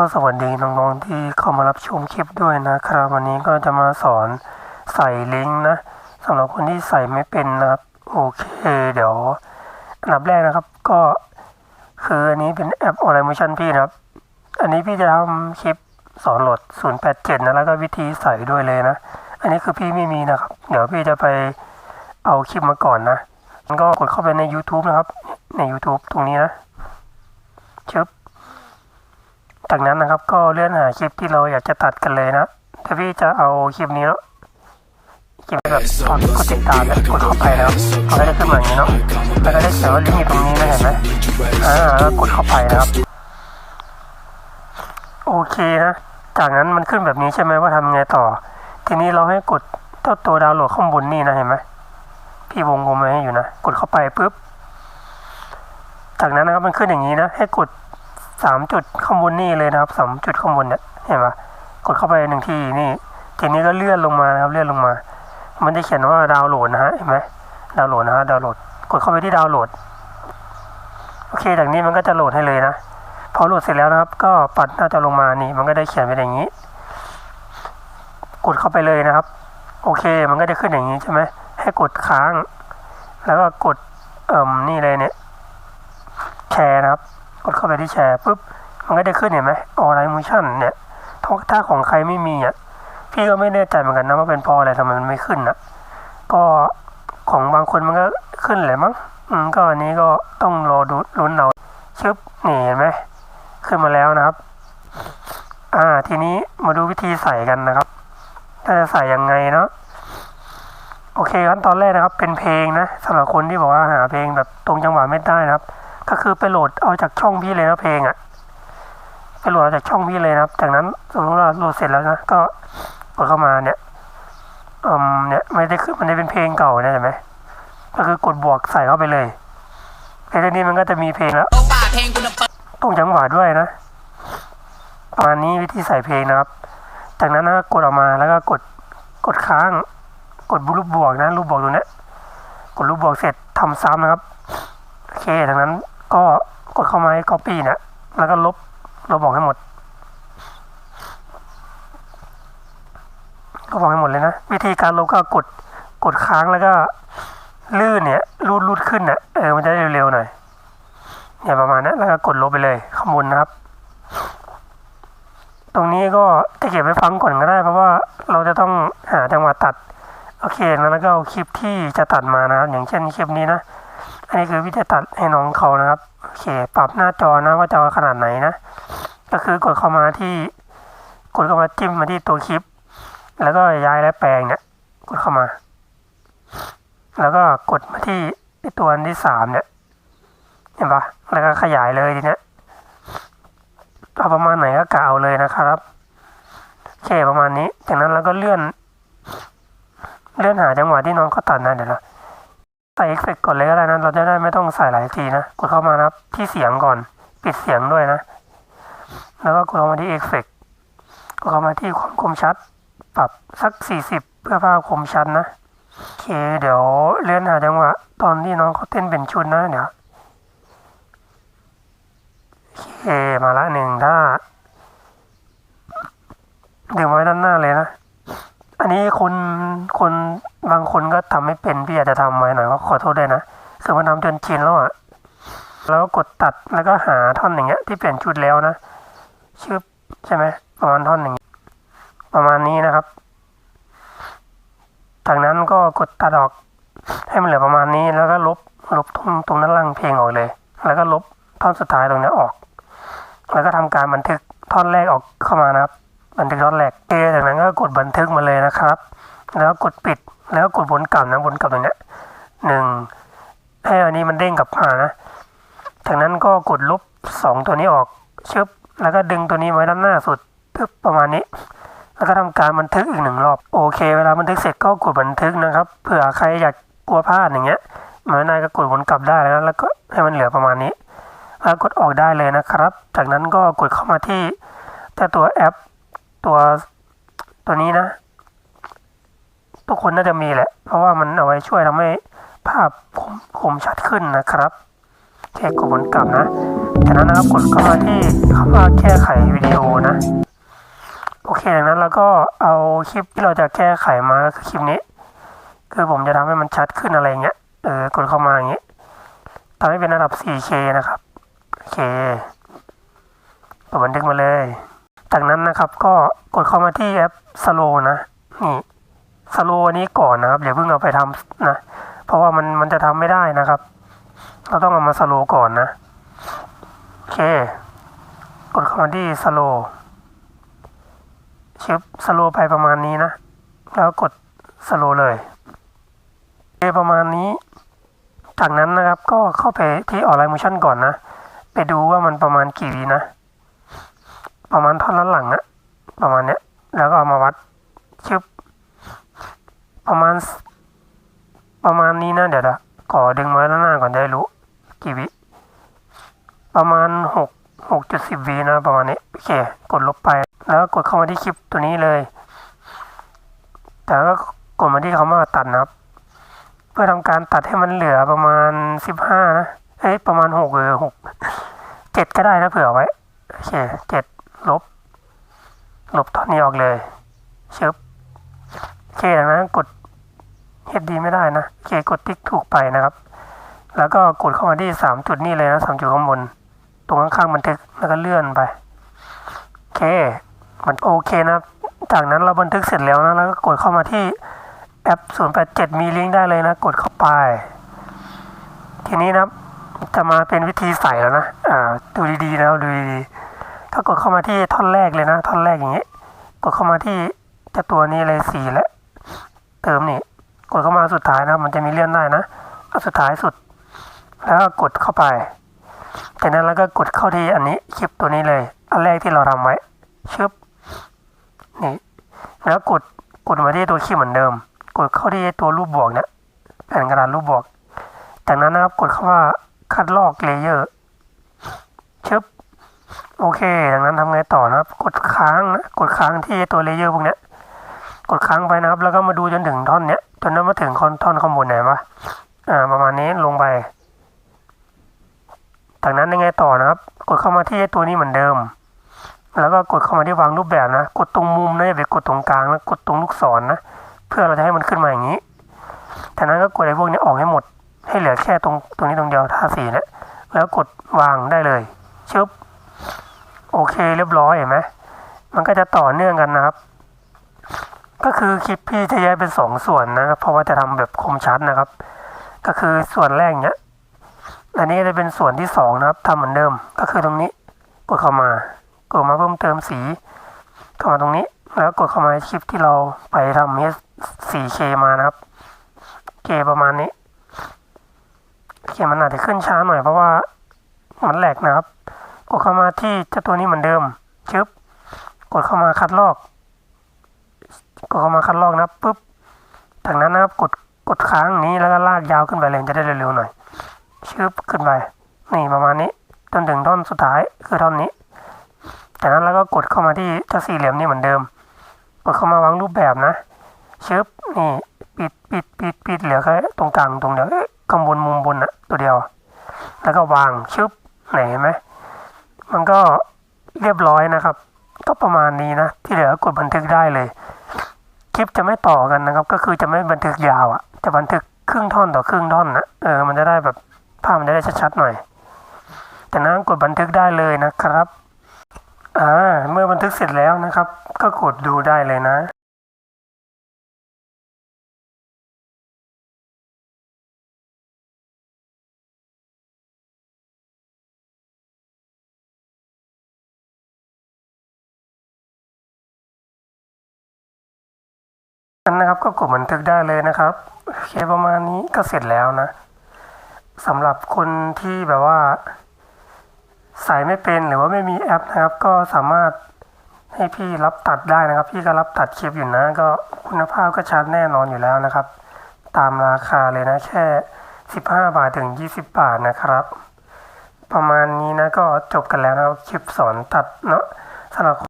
ก็สวัสดีน้องๆที่เข้ามารับชมคลิปด้วยนะครับวันนี้ก็จะมาสอนใส่ลิงก์นะสำหรับคนที่ใส่ไม่เป็นนะครับโอเคเดี๋ยวอันดับแรกนะครับก็คืออันนี้เป็นแอปออนไลน์โมชั่นพี่นะครับ อันนี้พี่จะทำคลิปสอนโหลด 087 นะแล้วก็วิธีใส่ด้วยเลยนะ อันนี้คือพี่ไม่มีนะครับ เดี๋ยวพี่จะไปเอาคลิปมาก่อนนะก็กดเข้าไปใน YouTube นะครับใน YouTube ตรงนี้นะชึบ จากนั้นนะครับก็เลื่อนหาคลิปที่เราอยากจะตัดกันเลยนะแต่พี่จะเอาคลิปนี้เนาะคลิปแบบกดกดติดตามเนี่ยกดเข้าไปแล้วมันก็จะขึ้นมาอย่างนี้เนาะแล้วก็ได้เขียนว่าลิงก์อยู่ตรงนี้นะเห็นไหมอ่าแล้วกดเข้าไปนะครับ โอเคนะจากนั้นมันขึ้นแบบนี้ใช่ไหมว่าทำไงต่อ ทีนี้เราให้กดเจ้าตัวดาวน์โหลดข้างบนนี่นะเห็นไหมพี่วงกลมไว้ให้อยู่นะกดเข้าไปปุ๊บจากนั้นนะครับมันขึ้นอย่างนี้นะ ให้กด สามจุดข้างบนนี่เลยนะครับสามจุดข้างบนเนี่ยเห็นปะกดเข้าไปหนึ่งทีนี่ทีนี้ก็เลื่อนลงมานะครับเลื่อนลงมา มันจะเขียนว่าดาวน์โหลดนะฮะเห็นไหมดาวน์โหลดนะฮะดาวน์โหลดกดเข้าไปที่ดาวน์โหลดโอเคจากนี้มันก็จะโหลดให้เลยนะพอโหลดเสร็จแล้วนะครับ ก็ปัดหน้าจอลงมานี่ มันก็ได้เขียนเป็นอย่างนี้ กดเข้าไปเลยนะครับ โอเค มันก็จะขึ้นอย่างนี้ใช่ไหมให้กดค้าง แล้วก็กดเอ่มนี่เลยเนี่ยแชร์นะครับ กดเข้าไปที่แชร์ปุ๊บมันก็จะขึ้นเห็นไหมออไลน์มูชั่นเนี่ยถ้าของใครไม่มีอะพี่ก็ไม่แน่ใจเหมือนกันนะว่าเป็นพราะอะไรทำไมมันไม่ขึ้นอะก็ของบางคนมันก็ขึ้นแหละมั้งอืมก็อันนี้ก็ต้องรอดูลุ้นเอาชึบนี่เห็นไหมขึ้นมาแล้วนะครับ อ่าทีนี้มาดูวิธีใส่กันนะครับถ้าจะใส่ยังไงเนาะโอเคขั้นตอนแรกนะครับ เป็นเพลงนะสำหรับคนที่บอกว่าหาเพลงแบบตรงจังหวะไม่ได้นะครับ ก็คือไปโหลดเอาจากช่องพี่เลยนะเพลงอะ่ะไปโหลดเอาจากช่องพี่เลยนะครับ จากนั้นสมมติว่าโหลดเสร็จแล้วนะก็กดเข้ามาเนี่ยอืมเนี่ยไม่ได้ขึ้นมันได้เป็นเพลงเก่านะเห็นไหมก็คือกดบวกใส่เข้าไปเลยเพลงนี้มันก็จะมีเพลงแล้วโองคุณภาพตรงจังหวะด้วยนะประมาณนี้วิธีใส่เพลงนะครับ จากนั้นนะกดออกมาแล้วก็กดกดค้าง กดรูปบวกนะรูปบวกตรงนี้กดรูปบวกเสร็จทำซ้ำนะครับโอเคจากนั้น ก็กดเข้ามาให้ copy นี่ยแล้วก็ลบลบออกให้หมดก็บอกให้หมดเลยนะ วิธีการลบก็กดกดค้างแล้วก็ลื่นเนี่ยรูดรูดขึ้นนี่ยเออมันจะเร็วๆหน่อยเนี่ยประมาณนั้นแล้วก็กดลบไปเลยข้างบนนะครับ ตรงนี้ก็จะเก็บไว้ฟังก่อนก็ได้ เพราะว่าเราจะต้องหาจังหวะตัด โอเคแล้วก็เอาคลิปที่จะตัดมานะครับ อย่างเช่นคลิปนี้นะ อันนี้คือวิธีตัดให้น้องเขานะครับโอเคปรับหน้าจอนะว่าจะเอขนาดไหนนะ ก็คือกดเข้ามาที่ กดเข้ามาจิ้มมาที่ตัวคลิป แล้วก็ย้ายและแปลงเนี่ย กดเข้ามา แล้วก็กดมาที่ไอ้ตัวอันที่สามเนี่ยเห็นปะแล้วก็ขยายเลยทีเนี้ยเอาประมาณไหนก็กะเอาเลยนะครับโอเคประมาณนี้ จากนั้นเราก็เลื่อน เลื่อนหาจังหวะที่น้องเขาตัดนะเดี๋ยวนะ ใส่เอฟเฟกก่อนเลยก็ได้นะ เราจะได้ไม่ต้องใส่หลายทีนะ กดเข้ามานะที่เสียงก่อน ปิดเสียงด้วยนะ แล้วก็กดเข้ามาที่เอฟเฟกกดเข้ามาที่ความคมชัด ปรับสักสี่สิบเพื่อภาพคมชัดนะโอเค เดี๋ยวเลื่อนหาจังหวะตอนที่น้องเขาเต้นเป็นชุดนะเดี๋ยวโอเค มาละหนึ่งท่าดึงไว้ด้านหน้าเลยนะ อันนี้คนคนบางคนก็ทำไม่เป็นพี่อาจจะทำไว้หน่อยก็ขอโทษด้วยนะคือมันทำจนชินแล้วอะแล้วกดตัดแล้วก็หาท่อนอย่างเงี้ย ที่เปลี่ยนชุดแล้วนะชึบใช่ไหมประมาณท่อนหนึ่งประมาณนี้นะครับ จากนั้นก็กดตัดออก ให้มันเหลือประมาณนี้แล้วก็ลบลบตรงตรงด้นล่างเพลงออกเลย แล้วก็ลบท่อนสุดท้ายตรงนี้ออก แล้วก็ทำการบันทึกท่อนแรกออกเข้ามานะครับ บันทึกท่อนแรกเอ จากนั้นก็กดบันทึกมาเลยนะครับ แล้วกดปิดแล้วกดวนกลับนะวนกลับตรงนี้หนึ่งให้อันนี้มันเด้งกลับมานะจากนั้นก็กดลบสองตัวนี้ออกชึบแล้วก็ดึงตัวนี้ไว้ด้านหน้าสุดปึ๊บประมาณนี้ แล้วก็ทำการบันทึกอีกหนึ่งรอบโอเค เวลาบันทึกเสร็จก็กดบันทึกนะครับเผื่อใครอยากกลัวพลาดอย่างเงี้ยมันนายก็กดวนกลับได้แล้วแล้วก็ให้มันเหลือประมาณนี้ แล้วกดออกได้เลยนะครับ จากนั้นก็กดเข้ามาที่เจ้าตัวแอปตัว ตัวนี้นะ ทุกคนน่าจะมีแหละ เพราะว่ามันเอาไว้ช่วยทำให้ภาพคมคมชัดขึ้นนะครับแค่กดวนกลับนะจากนั้นนะครับกดเข้ามาที่คำว่าแก้ไขวิดีโอนะโอเคจากนั้นเราก็เอาคลิปที่เราจะแก้ไขมาคือคลิปนี้ คือผมจะทำให้มันชัดขึ้นอะไรเงี้ยเออกดเข้ามาอย่างงี้ทำให้เป็นระดับ 4K นะครับโอเคกดบันทึกมาเลย จากนั้นนะครับก็กดเข้ามาที่แอป Slow นะนี่ Slow อันนี้ก่อนนะครับอย่าเพิ่งเอาไปทำนะเพราะว่ามันมันจะทำไม่ได้นะครับ เราต้องเอามา Slow ก่อนนะโอเค กดเข้ามาที่ Slow ชิป Slow ไปประมาณนี้นะ แล้วกด Slow เลยโอเคประมาณนี้ จากนั้นนะครับก็เข้าไปที่ออนไลน์ motion ก่อนนะ ไปดูว่ามันประมาณกี่วินะ ประมาณท่อนละหลังอะประมาณเนี้ย แล้วก็เอามาวัดชึบประมาณ ประมาณนี้นะเดี๋ยวนะขอดึงมาด้านหน้าก่อนได้รู้กี่วิประมาณหกหกจุดสิบวินะประมาณนี้โอเค กดลบไป แล้วก็กดเข้ามาที่คลิปตัวนี้เลย แต่ก็กดมาที่คำว่าตัดนะครับ เพื่อทำการตัดให้มันเหลือประมาณสิบห้านะเอ้ยประมาณหกเออหกเจ็ดก็ได้นะเผื่อไว้โอเคเจ็ด ลบ ลบตอนนี้ออกเลยเชึบโอเคดังนั้นกด HD ไม่ได้นะโอเคกดติ๊กถูกไปนะครับ แล้วก็กดเข้ามาที่สามจุดนี่เลยนะสามจุดข้างบน ตรงข้างๆบันทึกแล้วก็เลื่อนไปโอเค มันโอเคนะ จากนั้นเราบันทึกเสร็จแล้วนะแล้วก็กดเข้ามาที่แอป 087 มีลิงก์ได้เลยนะ กดเข้าไป ทีนี้นะจะมาเป็นวิธีใส่แล้วนะ อ่า ดูดีๆนะครับดูดีๆ ก็กดเข้ามาที่ท่อนแรกเลยนะ ท่อนแรกอย่างนี้กดเข้ามาที่จ้าตัวนี้เลยสีและเติมนี่กดเข้ามาสุดท้ายนะ มันจะมีเลื่อนได้นะเอาสุดท้ายสุด แล้วก็กดเข้าไปจากนั้นแล้วก็กดเข้าที่อันนี้คลิปตัวนี้เลย อันแรกที่เราทำไว้ชึบนี่แล้วกดกดมาที่ตัวคลิปเหมือนเดิม กดเข้าที่ตัวรูปบวกเนะแผ่นกระดาษรูปบวก จากนั้นนะครับกดเข้าว่าคัดลอกเลเยอร์ชึบ โอเคดังนั้นทำไงต่อนะครับ กดค้างนะกดค้างที่ตัวเลเยอร์พวกเนี้ย กดค้างไปนะครับ แล้วก็มาดูจนถึงท่อนเนี้ยจนนั้นมาถึงคอนท่อนข้างบนไหนวะอ่าประมาณนี้ลงไปจากนั้นยังไงต่อนะครับ กดเข้ามาที่ตัวนี้เหมือนเดิม แล้วก็กดเข้ามาที่วางรูปแบบนะ กดตรงมุมนะอย่าไปกดตรงกลางแล้วกดตรงลูกศรนะเพื่อเราจะให้มันขึ้นมาอย่างนี้จากนั้นก็กดไอ้พวกนี้ออกให้หมด ให้เหลือแค่ตรงตรงนี้ตรงเดียวท่าสีนะแล้วกดวางได้เลยชึบ โอเคเรียบร้อยเห็นไหมมันก็จะต่อเนื่องกันนะครับ ก็คือคลิปพี่จะแยกเป็นสองส่วนนะครับเพราะว่าจะทำแบบคมชัดนะครับ ก็คือส่วนแรกเนี้ยอันนี้จะเป็นส่วนที่สองนะครับทำเหมือนเดิม ก็คือตรงนี้กดเข้ามากดมาเพิ่มเติมสี เข้ามาตรงนี้ แล้วกดเข้ามาคลิปที่เราไปทำเฮ 4K มานะครับเคประมาณนี้เคมันอาจจะขึ้นช้าหน่อยเพราะว่ามันแหลกนะครับ กดเข้ามาที่เจ้าตัวนี้เหมือนเดิมชึบกดเข้ามาคัดลอก กดเข้ามาคัดลอกนะปุ๊บจากนั้นนะครับกดกดค้างนี้แล้วก็ลากยาวขึ้นไปเลยจะได้เร็วๆหน่อยชึบขึ้นไปนี่ประมาณนี้จนถึงท่อนสุดท้ายคือท่อนนี้จากนั้นแล้วก็กดเข้ามาที่เจ้าสี่เหลี่ยมนี่เหมือนเดิมกดเข้ามาวางรูปแบบนะชึบนี่ปิดปิดปิดปิดเหลือแค่ตรงกลางตรงเดียวเอ๊ะข้างบนมุมบนนะตัวเดียว แล้วก็วางชึบไหนเห็นไหม มันก็เรียบร้อยนะครับ ก็ประมาณนี้นะ ที่เหลือกดบันทึกได้เลย คลิปจะไม่ต่อกันนะครับ ก็คือจะไม่บันทึกยาวอะ่ะจะบันทึกครึ่งท่อนต่อครึ่งท่อนนะเออมันจะได้แบบภาพมันจะได้ชัดๆหน่อย แต่นั้นกดบันทึกได้เลยนะครับอ่าเมื่อบันทึกเสร็จแล้วนะครับ ก็กดดูได้เลยนะ นะครับก็กดบันทึกได้เลยนะครับโอเคประมาณนี้ก็เสร็จแล้วนะสำหรับคนที่แบบว่า ใส่ไม่เป็นหรือว่าไม่มีแอปนะครับ ก็สามารถให้พี่รับตัดได้นะครับ พี่ก็รับตัดคลิปอยู่นะ ก็คุณภาพก็ชัดแน่นอนอยู่แล้วนะครับ ตามราคาเลยนะแค่ 15 บาทถึง 20 บาทนะครับ ประมาณนี้นะก็จบกันแล้วนะครับคลิปสอนตัดเนาะสำหรับ